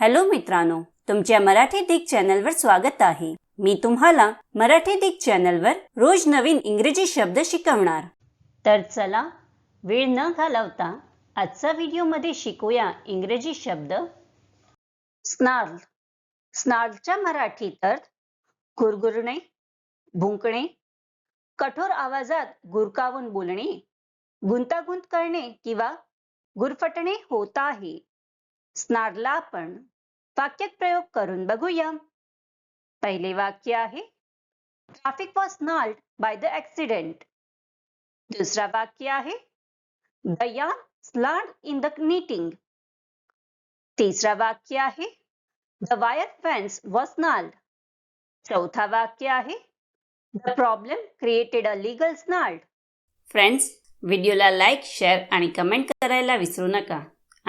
Hello मित्रांनो तुमच्या मराठी दिग चॅनलवर स्वागत आहे. मी तुम्हाला मराठी दिग चॅनलवर रोज नवीन इंग्रजी शब्द शिकवणार. तर चला वेळ न घालवता आजचा व्हिडिओमध्ये शिकूया इंग्रजी शब्द. स्नार्ल स्नार्लच्या मराठीत अर्थ गुरगुरणे भुंकणे कठोर आवाजात गुरकावून बोलणे गुंतागुंत करणे किंवा गुरफटणे होत आहे. स्नारला आपण वाक्यात प्रयोग करून बघूया. पहिले वाक्य आहे traffic was snarled by the accident दुसरा वाक्य आहे द यान स्लाड इन द नीटिंग तिसरा वाक्य आहे the wire fence was snarled चौथा वाक्य आहे the problem created a legal snarl friends व्हिडिओला लाईक शेअर आणि कमेंट करायला विसरू नका.